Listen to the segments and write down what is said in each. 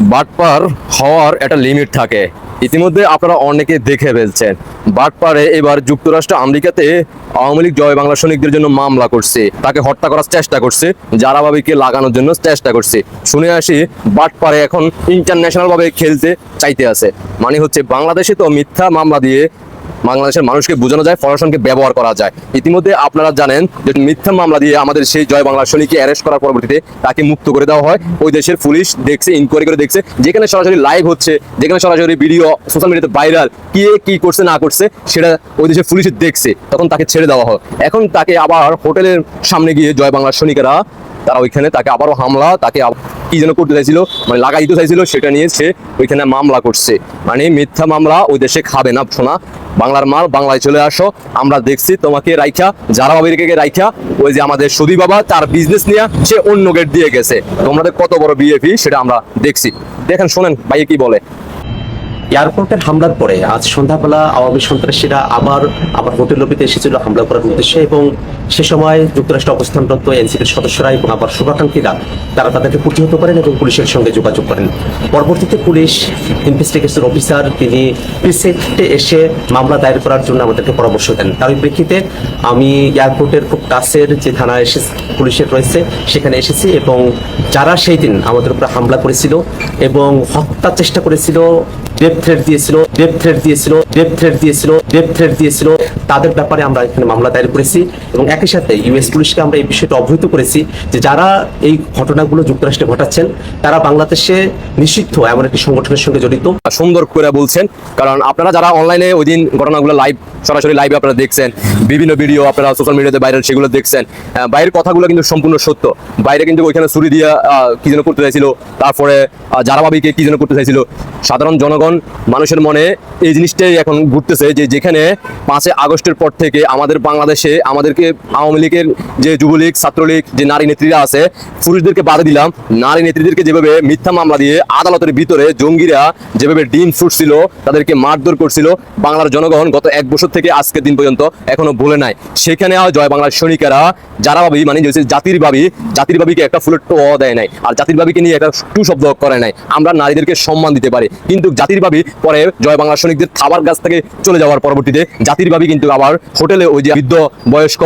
বাটপার হওয়ার একটা লিমিট থাকে। ইতিমধ্যে আপনারা অনেকে দেখে ফেলছেন। বাটপারে এবার যুক্তরাষ্ট্র আমেরিকাতে আওয়ামী লীগ জয় বাংলা সৈনিকদের জন্য মামলা করছে। তাকে হত্যা করার চেষ্টা করছে জারাবাবিকে লাগানোর জন্য চেষ্টা করছে। শুনে আসি, বাটপারে এখন ইন্টারন্যাশনালভাবে খেলতে চাইতে আছে। মানে হচ্ছে বাংলাদেশে তো মিথ্যা মামলা দিয়ে বাংলাদেশের মানুষকে বোঝানো যায় প্রশাসনকে ব্যবহার করা যায়। ইতিমধ্যে আপনারা জানেন যে মিথ্যা মামলা দিয়ে আমাদের সেই জয় বাংলা সৈনিককে অ্যারেস্ট করার পরবর্তীতে তাকে মুক্ত করে দেওয়া হয়। ওই দেশের পুলিশ দেখছে ইনকোয়ারি করে দেখছে, যেখানে সরাসরি লাইভ হচ্ছে, যেখানে সরাসরি ভিডিও সোশ্যাল মিডিয়াতে ভাইরাল কে কি করছে, না করছে, সেটা ওই দেশের পুলিশ দেখছে, তখন তাকে ছেড়ে দেওয়া হয়। এখন তাকে আবার হোটেলের সামনে গিয়ে জয় বাংলার সৈনিকেরা তারা ওইখানে তাকে আবারও হামলা, তাকে কি যেন করতে চাইছিল মানে লাগাই দিতে চাইছিল, সেটা নিয়ে সে ওইখানে মামলা করছে। মানে মিথ্যা মামলা ওই দেশে খাবে না, শোনা। বাংলার মাল, বাংলায় চলে আসো। আমরা দেখছি তোমাকে রাইখা, যারা বাবিকে রাইখা, ওই যে আমাদের সুদী বাবা, তার বিজনেস নিয়ে সে অন্য গেট দিয়ে গেছে। তোমাদের কত বড় বিএপি সেটা আমরা দেখছি। দেখেন, শোনেন, ভাইয়ে কি বলে। এয়ারপোর্টের হামলার পরে আজ সন্ধ্যাবেলা আওয়ামী সন্ত্রাসীরা আবার আবার হোটেল লবিতে এসেছিল হামলা করার উদ্দেশ্যে এবং সে সময় যুক্তরাষ্ট্র অবস্থানরত এনসিপির সদস্যরা এবং আবার শুভাকাঙ্ক্ষীরা, তারা তাদেরকে প্রতিহত করেন এবং পুলিশের সঙ্গে যোগাযোগ করেন। পরবর্তীতে পুলিশ ইনভেস্টিগেশন অফিসার তিনি প্রিসেন্টে এসে মামলা দায়ের করার জন্য আমাদেরকে পরামর্শ দেন। তার প্রেক্ষিতে আমি এয়ারপোর্টের খুব কাছের যে থানা এসে পুলিশের রয়েছে, সেখানে এসেছি এবং যারা সেই দিন আমাদের উপরে হামলা করেছিল এবং হত্যার চেষ্টা করেছিল থ্রেট দিয়েছিল ডেপ দিয়েছিল ডেপ দিয়েছিল ডেপ দিয়েছিল। তাদের ব্যাপারে আমরা এখানে মামলা দায়ের করেছি এবং একই সাথে ইউএস পুলিশকে আমরা এই বিষয়টা অবহিত করেছি যে যারা এই ঘটনাগুলো যুক্তরাষ্ট্রে ঘটাচ্ছেন, তারা বাংলাদেশে নিষিদ্ধ এমন একটি সংগঠনের সঙ্গে জড়িত। সুন্দর করে বলছেন, কারণ আপনারা যারা অনলাইনে ওই দিন ঘটনাগুলো লাইভ সরাসরি লাইভে আপনারা দেখছেন, বিভিন্ন ভিডিও আপনারা সোশ্যাল মিডিয়াতে বাইরের সেগুলো দেখছেন বাইরের কথাগুলো কিন্তু সম্পূর্ণ সত্য। বাইরে কিন্তু ওইখানে ছুরি দিয়ে কি যেন করতে চাইছিল, তারপরে জারাবাবিকে কি যেন করতে চাইছিল, সাধারণ জনগণ মানুষের মনে এই জিনিসটাই এখন ঘুরতেছে যে যেখানে পাঁচই আগস্টের পর থেকে আমাদের বাংলাদেশে আমাদেরকে আওয়ামী লীগের যে যুবলীগ, ছাত্রলীগ, যে নারী নেত্রীরা আছে, পুরুষদেরকে বাধা দিলাম। নারী নেত্রীদেরকে যেভাবে মিথ্যা মামলা দিয়ে আদালতের ভিতরে জঙ্গিরা যেভাবে ডিম ফুটছিল, তাদেরকে মারধর করছিল, বাংলার জনগণ গত এক বছর থেকে আজকের দিন পর্যন্ত এখনও ভুলে নাই। সেখানে জয় বাংলার সৈনিকেরা যারা ভাবি মানে জাতির ভাবি, জাতির ভাবিকে একটা ফুলের টো দেয় নাই। আর জাতির ভাবিকে নিয়ে একটা টু শব্দ করে নাই। আমরা নারীদেরকে সম্মান দিতে পারি। কিন্তু জাতির ভাবি পরে জয় বাংলা সৈনিকদের খাবার গাছ থেকে চলে যাওয়ার পরবর্তীতে জাতির ভাবি কিন্তু আবার হোটেলে ওই যে বৃদ্ধ, বয়স্ক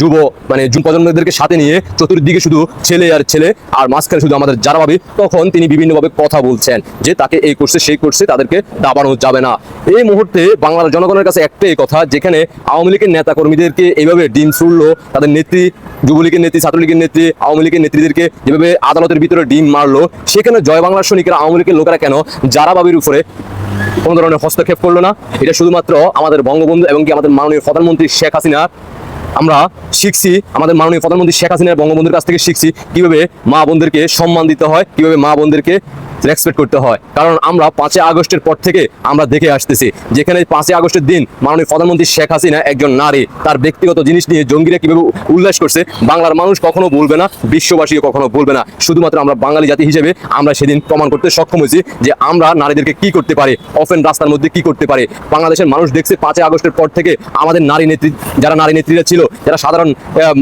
যুব মানে যুব প্রজন্মদেরকে সাথে নিয়ে চতুর্দিকে শুধু ছেলে আর ছেলে আর মাঝখানে শুধু আমাদের যারা ভাবি, তখন তিনি বিভিন্নভাবে কথা বলছেন যে তাকে এই করছে সেই করছে তাদেরকে দাবানো যাবে না। এই মুহূর্তে বাংলার জনগণের কাছে একটাই কথা, যেখানে আওয়ামী লীগের নেতা কর্মীদেরকে এইভাবে ডিম ছুড়লো, তাদের নেত্রী, যুবলীগের নেত্রী, ছাত্রলীগের নেত্রী, আওয়ামী লীগের নেত্রীদেরকে যেভাবে আদালতের ভিতরে ডিম মারলো, সেখানে জয় বাংলার সৈনিকরা, আওয়ামী লীগের লোকেরা কেন? যারা বাবির উপরে কোনো ধরনের হস্তক্ষেপ করল না। এটা শুধুমাত্র আমাদের বঙ্গবন্ধু এবং কি আমাদের মাননীয় প্রধানমন্ত্রী শেখ হাসিনা আমরা শিখছি, আমাদের মাননীয় প্রধানমন্ত্রী শেখ হাসিনার বঙ্গবন্ধুর কাছ থেকে শিখছি কীভাবে মা বোনদেরকে সম্মান দিতে হয়, কীভাবে মা বোনদেরকে রেসপেক্ট করতে হয়। কারণ আমরা পাঁচই আগস্টের পর থেকে আমরা দেখে আসতেছি, যেখানে পাঁচই আগস্টের দিন মাননীয় প্রধানমন্ত্রী শেখ হাসিনা একজন নারী, তার ব্যক্তিগত জিনিস নিয়ে জঙ্গিরা কীভাবে উল্লাস করছে, বাংলার মানুষ কখনো বলবে না, বিশ্ববাসীও কখনো বলবে না। শুধুমাত্র আমরা বাঙালি জাতি হিসেবে আমরা সেদিন প্রমাণ করতে সক্ষম হয়েছি যে আমরা নারীদেরকে কি করতে পারি অফেন রাস্তার মধ্যে কি করতে পারে। বাংলাদেশের মানুষ দেখছে পাঁচই আগস্টের পর থেকে আমাদের নারী নেত্রী, যারা নারী নেত্রীরা ছিল, যারা সাধারণ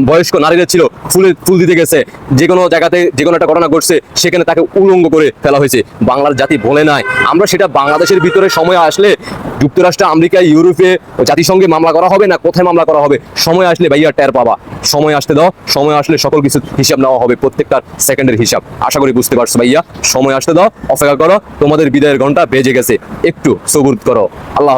বয়স্ক নারীরা ছিল, ফুলে, ফুল দিতে গেছে, যে কোনো জায়গাতে যে কোনো একটা ঘটনা ঘটছে, সেখানে তাকে উলঙ্গ করে ফেলা হয়েছে। বাংলার জাতি বলে নাই। আমরা সেটা বাংলাদেশের ভিতরে সময় আসলে যুক্তরাষ্ট্র, আমেরিকা, ইউরোপে জাতিসংঘে মামলা করা হবে না? কোথায় মামলা করা হবে? সময় আসলে ভাইয়া টের পাবা। সময় আসতে দাও। সময় আসলে সকল কিছু হিসাব নেওয়া হবে, প্রত্যেকটা সেকেন্ডের হিসাব। আশা করি বুঝতে পারছ ভাইয়া। সময় আসতে দাও, অপেক্ষা করো। তোমাদের বিদায়ের ঘণ্টা বেজে গেছে। একটু সবুর করো। আল্লাহ।